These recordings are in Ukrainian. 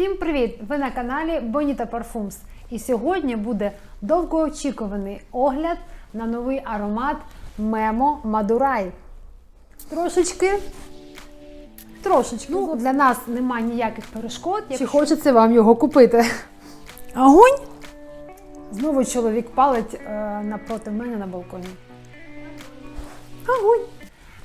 Всім привіт! Ви на каналі Bonita Parfums. І сьогодні буде довгоочікуваний огляд на новий аромат Memo Madurai. Трошечки. Трошечки. Ну, для нас немає ніяких перешкод. Чи хочеться вам його купити? Огонь! Знову чоловік палить е, напроти мене на балконі. Огонь!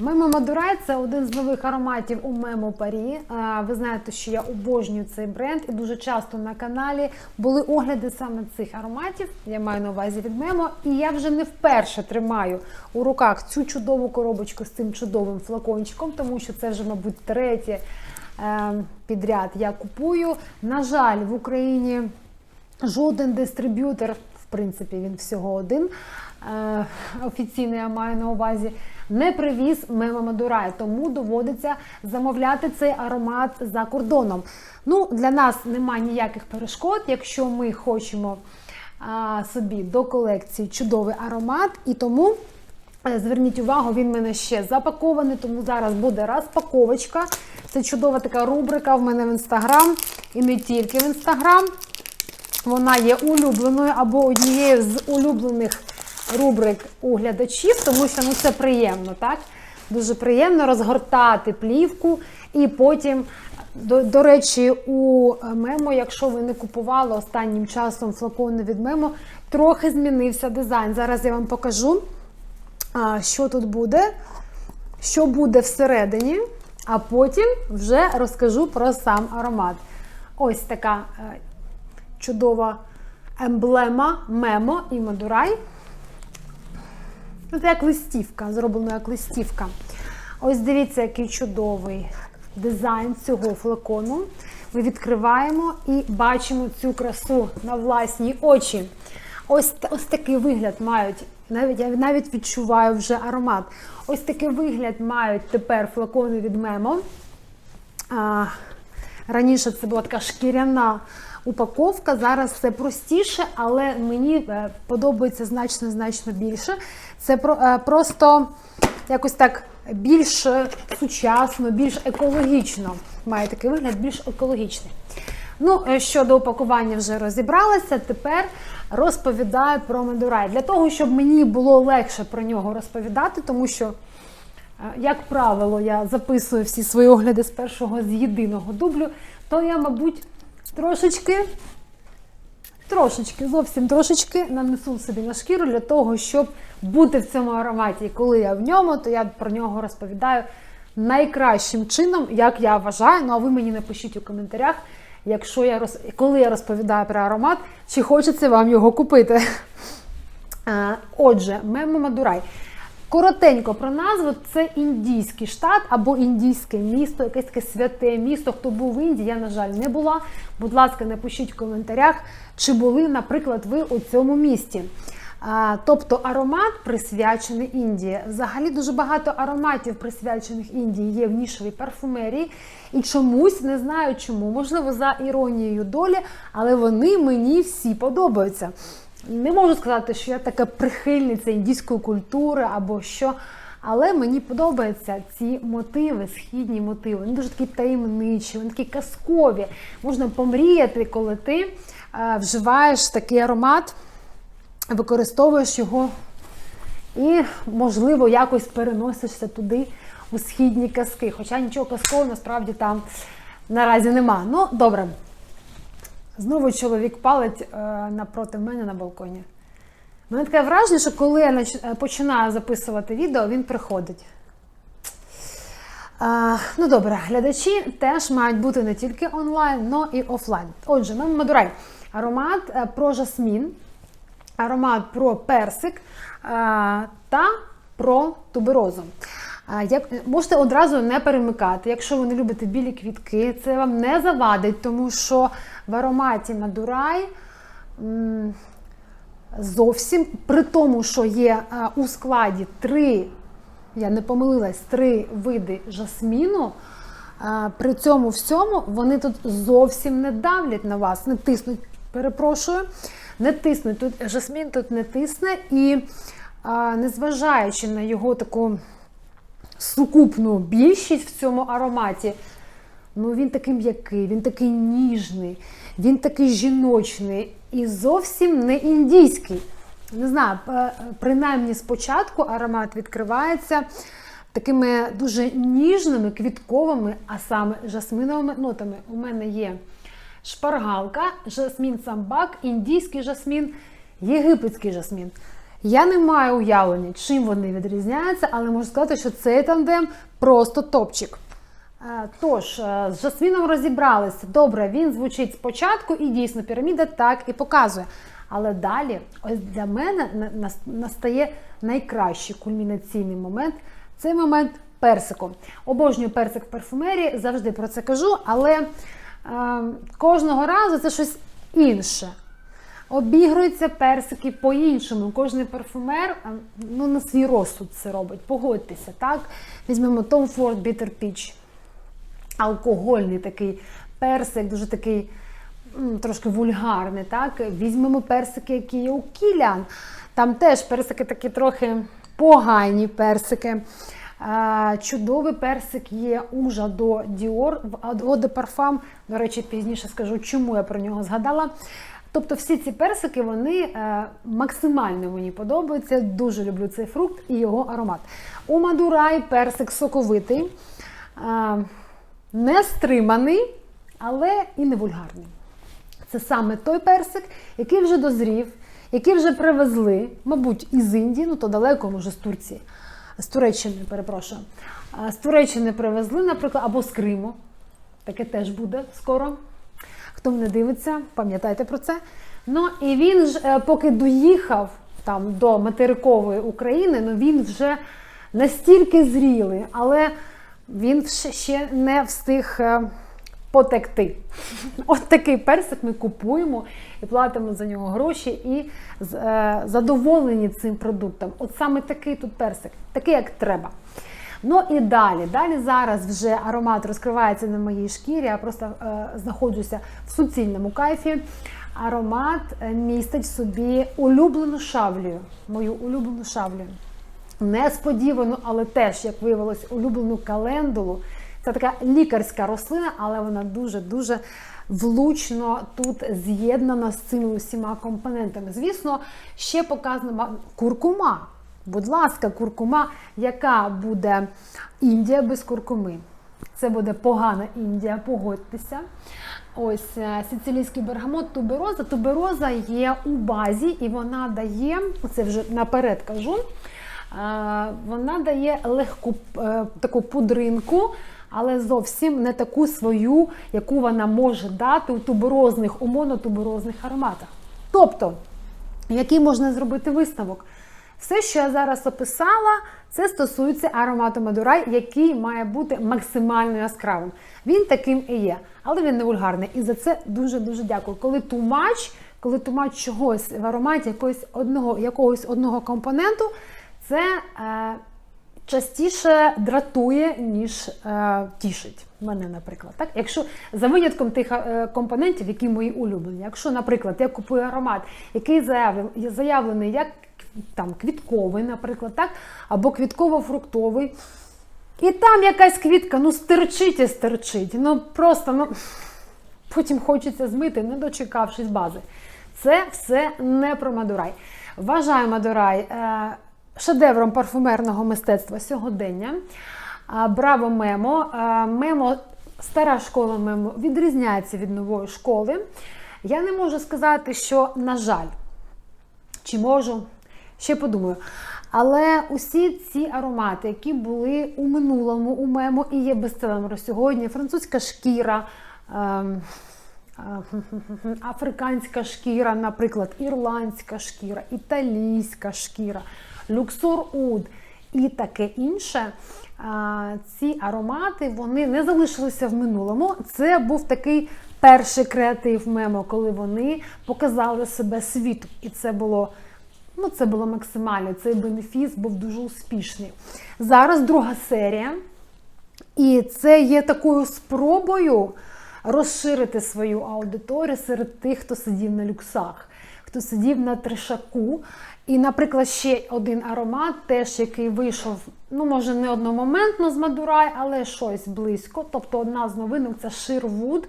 Мемо Мадурай це один з нових ароматів у Мемо Парі. Ви знаєте, що я обожнюю цей бренд, і дуже часто на каналі були огляди саме цих ароматів. Я маю на увазі від Мемо. І я вже не вперше тримаю у руках цю чудову коробочку з цим чудовим флакончиком, тому що це вже, мабуть, третє е, підряд я купую. На жаль, в Україні жоден дистриб'ютор, в принципі, він всього один. е, Офіційний я маю на увазі, не привіз Мема Мадурай, тому доводиться замовляти цей аромат за кордоном. Ну, для нас немає ніяких перешкод, якщо ми хочемо а, собі до колекції чудовий аромат, і тому. е, Зверніть увагу, він в мене ще запакований, тому зараз буде розпаковочка. Це чудова така рубрика в мене в інстаграм і не тільки в інстаграм. Вона є улюбленою або однією з улюблених рубрик у глядачів, тому що ну, це приємно, так? Дуже приємно розгортати плівку і потім. До, до речі, у Мемо, якщо ви не купували останнім часом флакони від Мемо, трохи змінився дизайн. Зараз я вам покажу, що тут буде, що буде всередині, а потім вже розкажу про сам аромат. Ось така е, чудова емблема Мемо і Мадурай. Ну, Це як листівка, зроблено як листівка. Ось дивіться, який чудовий дизайн цього флакону. Ми відкриваємо і бачимо цю красу на власні очі. Ось, ось такий вигляд мають. Навіть я навіть відчуваю вже аромат. Ось такий вигляд мають тепер флакони від Мемо. А, раніше це була така шкіряна упаковка, зараз це простіше, але мені е, подобається значно значно більше. Це е, просто якось так більш сучасно, більш екологічно. Має такий вигляд, більш екологічний. Ну, е, щодо упакування вже розібралася. Тепер розповідаю про Медурай. Для того, щоб мені було легше про нього розповідати, тому що, як правило, я записую всі свої огляди з першого з єдиного дублю, то я, мабуть, трошечки, трошечки, зовсім трошечки нанесу собі на шкіру для того, щоб бути в цьому ароматі. І коли я в ньому, то я про нього розповідаю найкращим чином, як я вважаю. Ну а ви мені напишіть у коментарях, якщо я роз... коли я розповідаю про аромат, чи хочеться вам його купити. Отже, Мемо Мадурай. Коротенько про назву це індійський штат або індійське місто, якесь таке святе місто. Хто був в Індії, я, на жаль, не була. Будь ласка, напишіть в коментарях, чи були, наприклад, ви у цьому місті. А, тобто аромат присвячений Індії. Взагалі дуже багато ароматів, присвячених Індії, є в нішовій парфумерії. І чомусь не знаю чому, можливо, за іронією долі, але вони мені всі подобаються. Не можу сказати, що я така прихильниця індійської культури або що. Але мені подобаються ці мотиви, східні мотиви. Вони дуже такі таємничі, вони такі казкові. Можна помріяти, коли ти е, вживаєш такий аромат, використовуєш його і, можливо, якось переносишся туди у східні казки. Хоча нічого казкового насправді там наразі нема. Ну, добре. Знову чоловік палить е, напроти мене на балконі. У мене таке враження, що коли я е, починаю записувати відео, він приходить. А, ну добре, глядачі теж мають бути не тільки онлайн, але і офлайн. Отже, ми Мадурай. Аромат е, про жасмін, аромат про персик е, та про туберозу. Як можете одразу не перемикати, якщо ви не любите білі квітки, це вам не завадить, тому що в ароматі Мадурай зовсім при тому, що є у складі три, я не помилилась, три види жасміну. При цьому всьому вони тут зовсім не давлять на вас, не тиснуть, перепрошую, не тиснуть. Тут жасмін тут не тисне, і незважаючи на його таку сукупну більшість в цьому ароматі, ну він такий м'який, він такий ніжний, він такий жіночний і зовсім не індійський. Не знаю, принаймні спочатку аромат відкривається такими дуже ніжними, квітковими, а саме жасминовими нотами. У мене є шпаргалка, жасмін самбак, індійський жасмін, єгипетський жасмін. Я не маю уявлення, чим вони відрізняються, але можу сказати, що цей тандем просто топчик. Е, Тож, е, з жасміном розібралися. Добре, він звучить спочатку, і дійсно піраміда так і показує. Але далі, ось для мене настає найкращий кульмінаційний момент. Цей момент персику. Обожнюю персик в парфумерії, завжди про це кажу, але е, кожного разу це щось інше. Обігруються персики по-іншому. Кожний парфумер ну, на свій розсуд це робить. Погодьтеся, так? Візьмемо Tom Ford Bitter Peach. Алкогольний такий персик, дуже такий трошки вульгарний. Так? Візьмемо персики, які є у Кілян. Там теж персики такі трохи погані персики. Чудовий персик є у Жадо Діор в de Parfum. До речі, пізніше скажу, чому я про нього згадала. Тобто всі ці персики вони е, максимально мені подобаються. Дуже люблю цей фрукт і його аромат. У Мадурай персик соковитий, е, не стриманий, але і не вульгарний. Це саме той персик, який вже дозрів, який вже привезли, мабуть, із Індії, ну то далеко, може, з Турції, з Туреччини, перепрошую. З Туреччини привезли, наприклад, або з Криму. Таке теж буде скоро. Хто мене дивиться, пам'ятайте про це. Ну і він ж, е, поки доїхав там до материкової України, ну він вже настільки зрілий, але він ще- не встиг е, потекти. От такий персик ми купуємо і платимо за нього гроші і е, задоволені цим продуктом. От саме такий тут персик, такий як треба. Ну і далі. Далі зараз вже аромат розкривається на моїй шкірі. Я просто е, знаходжуся в суцільному кайфі. Аромат е, містить собі улюблену шавлію, мою улюблену шавлію. Несподівано, але теж, як виявилось, улюблену календулу. Це така лікарська рослина, але вона дуже-дуже влучно тут з'єднана з цими усіма компонентами. Звісно, ще показана куркума. Будь ласка, куркума, яка буде Індія без куркуми. Це буде погана Індія, погодьтеся. Ось е, сицилійський бергамот, тубероза. Тубероза є у базі, і вона дає, це вже наперед кажу, е, вона дає легку е, таку пудринку, але зовсім не таку свою, яку вона може дати у туберозних, у монотуберозних ароматах. Тобто, який можна зробити висновок? Все, що я зараз описала, це стосується аромату Мадурай, який має бути максимально яскравим. Він таким і є, але він не вульгарний. І за це дуже-дуже дякую. Коли тумач, коли тумач чогось в ароматі якогось одного, якогось одного компоненту, це е, частіше дратує, ніж е, тішить мене, наприклад. Так? Якщо за винятком тих е, компонентів, які мої улюблені. Якщо, наприклад, я купую аромат, який заявлен- заявлений як там, квітковий, наприклад, так? або квітково-фруктовий, і там якась квітка, ну стерчить і стерчить. Ну просто ну, потім хочеться змити, не дочекавшись бази. Це все не про Мадурай. Вважаю Мадурай е, шедевром парфумерного мистецтва сьогодення. Браво Мемо. Мемо, стара школа Мемо відрізняється від нової школи. Я не можу сказати, що, на жаль, чи можу, ще подумаю. Але усі ці аромати, які були у минулому у мемо і є бестселером сьогодні, французька шкіра, ем, е, африканська шкіра, наприклад, ірландська шкіра, італійська шкіра, люксор уд і таке інше. а, Ці аромати вони не залишилися в минулому. Це був такий перший креатив мемо, коли вони показали себе світу. І це було. Ну, це було максимально. Цей бенефіс був дуже успішний. Зараз друга серія, і це є такою спробою розширити свою аудиторію серед тих, хто сидів на люксах, хто сидів на тришаку. І, наприклад, ще один аромат, теж який вийшов, ну, може, не одномоментно з Мадурай, але щось близько. Тобто одна з новинок це Ширвуд.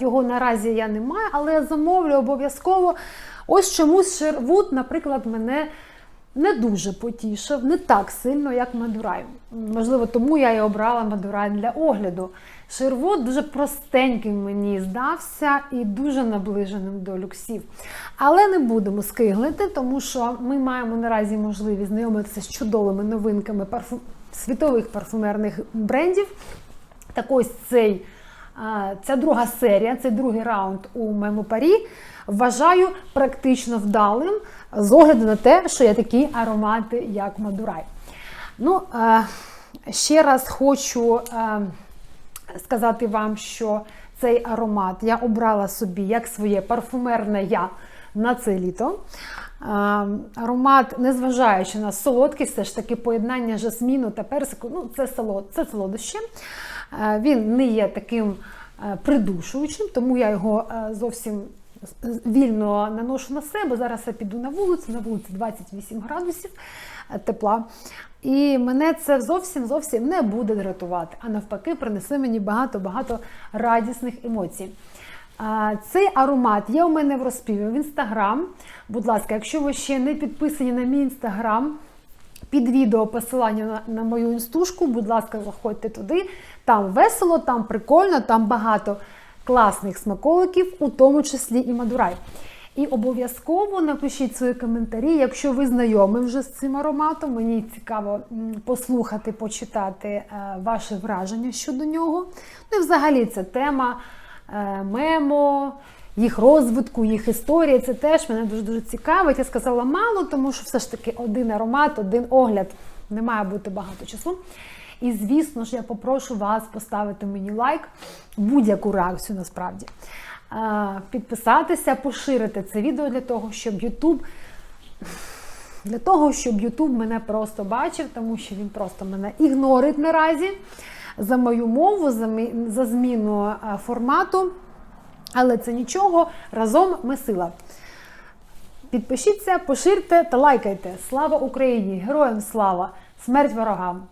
Його наразі я не маю, але я замовлю обов'язково. Ось чомусь Ширвуд, наприклад, мене не дуже потішив, не так сильно, як Мадурай. Можливо, тому я і обрала Мадурай для огляду. Ширвуд дуже простеньким мені здався і дуже наближеним до люксів. Але не будемо скиглити, тому що ми маємо наразі можливість знайомитися з чудовими новинками парфу... світових парфумерних брендів. Так ось цей, ця друга серія, цей другий раунд у моєму парі вважаю практично вдалим з огляду на те, що є такі аромати, як Мадурай. Ну, е, ще раз хочу е, сказати вам, що цей аромат я обрала собі як своє парфумерне я на це літо. Е, Аромат, незважаючи на солодкість, все ж таки поєднання жасміну та персику, ну це солод, це солодощі. Е, Він не є таким е, придушуючим, тому я його е, зовсім вільно наношу на себе. Зараз я піду на вулицю, на вулиці 28 градусів тепла. І мене це зовсім зовсім не буде дратувати, а навпаки, принесе мені багато-багато радісних емоцій. Цей аромат є у мене в розпіві в інстаграм. Будь ласка, якщо ви ще не підписані на мій інстаграм, під відео посилання на, мою інстушку, будь ласка, заходьте туди. Там весело, там прикольно, там багато класних смаколиків, у тому числі і мадурай. І обов'язково напишіть свої коментарі, якщо ви знайомі вже з цим ароматом. Мені цікаво послухати, почитати е, ваше враження щодо нього. Ну і взагалі це тема е, мемо, їх розвитку, їх історії. Це теж мене дуже дуже цікавить. Я сказала мало, тому що все ж таки один аромат, один огляд. Не має бути багато часу. І, звісно ж, я попрошу вас поставити мені лайк, будь-яку реакцію насправді. Підписатися, поширити це відео для того, щоб YouTube для того, щоб YouTube мене просто бачив, тому що він просто мене ігнорить наразі за мою мову, за зміну е, формату. Але це нічого, разом ми сила. Підпишіться, поширте та лайкайте. Слава Україні! Героям слава! Смерть ворогам!